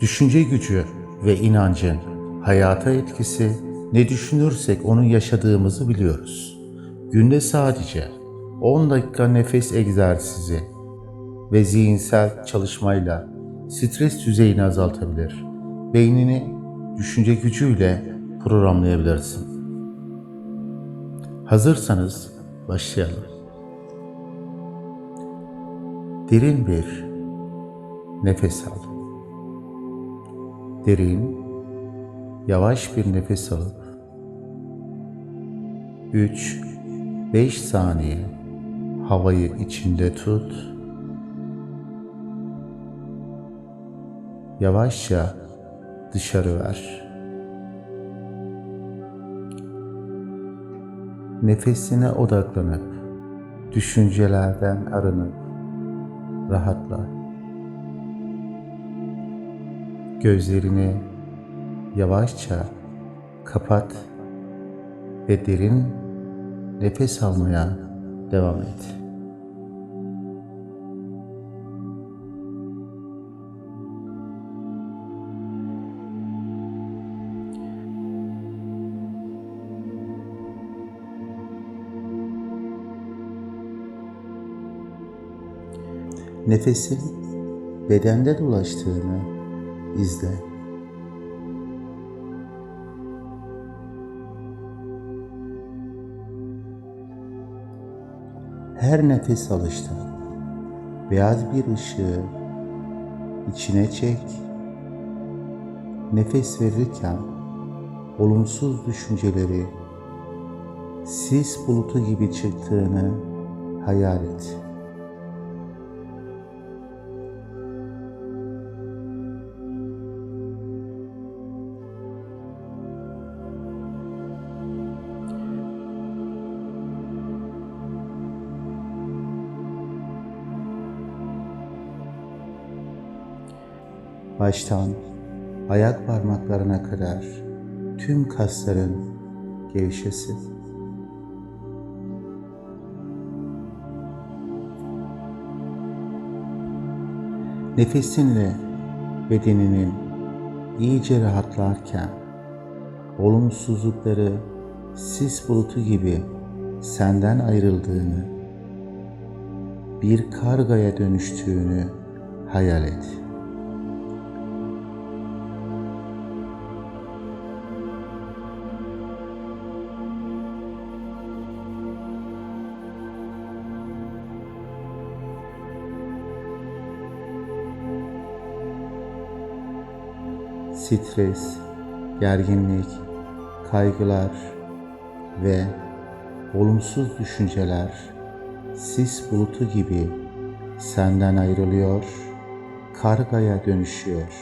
Düşünce gücü ve inancın hayata etkisi ne düşünürsek onu yaşadığımızı biliyoruz. Günde sadece 10 dakika nefes egzersizi ve zihinsel çalışmayla stres düzeyini azaltabilir. Beynini düşünce gücüyle programlayabilirsin. Hazırsanız başlayalım. Derin bir nefes al. Derin, yavaş bir nefes alıp 3-5 saniye havayı içinde tut. Yavaşça dışarı ver. Nefesine odaklanıp düşüncelerden arınıp rahatla. Gözlerini yavaşça kapat ve derin nefes almaya devam et. Nefesin bedende dolaştığını izle. Her nefes alışta beyaz bir ışığı içine çek. Nefes verirken olumsuz düşünceleri sis bulutu gibi çıktığını hayal et. Baştan ayak parmaklarına kadar tüm kasların gevşesin. Nefesinle bedeninin iyice rahatlarken olumsuzlukları sis bulutu gibi senden ayrıldığını, bir kargaya dönüştüğünü hayal et. Stres, gerginlik, kaygılar ve olumsuz düşünceler sis bulutu gibi senden ayrılıyor, kargaya dönüşüyor.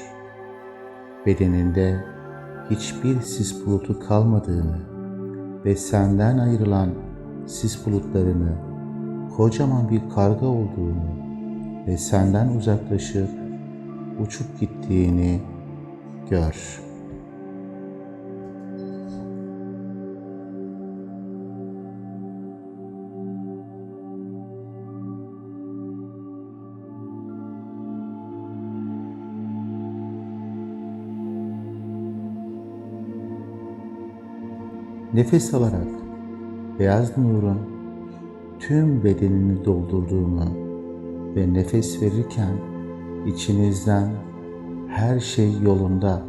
Bedeninde hiçbir sis bulutu kalmadığını ve senden ayrılan sis bulutlarını kocaman bir karga olduğunu ve senden uzaklaşıp uçup gittiğini gör. Nefes alarak beyaz nurun tüm bedenini doldurduğunu ve nefes verirken içinizden her şey yolunda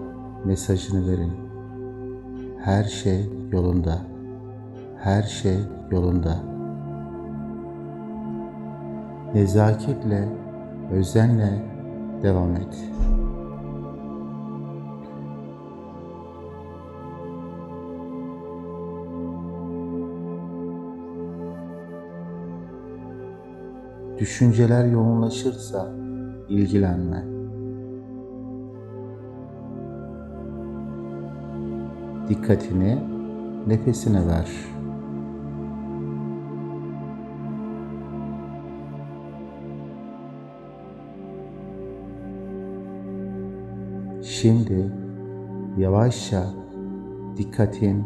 mesajını verin. Her şey yolunda. Her şey yolunda. Nezaketle, özenle devam et. Düşünceler yoğunlaşırsa ilgilenme. Dikkatini nefesine ver. Şimdi yavaşça dikkatin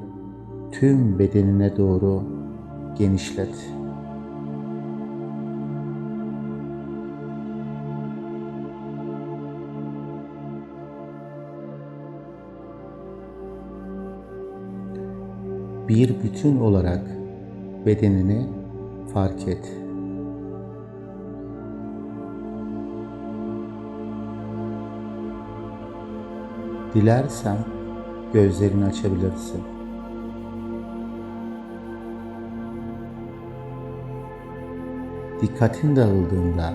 tüm bedenine doğru genişlet. Bir bütün olarak bedenini fark et. Dilersen gözlerini açabilirsin. Dikkatin dağıldığında,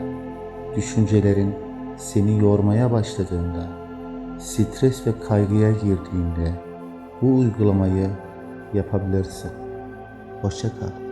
düşüncelerin seni yormaya başladığında, stres ve kaygıya girdiğinde bu uygulamayı yapabilirsin. Hoşça kal.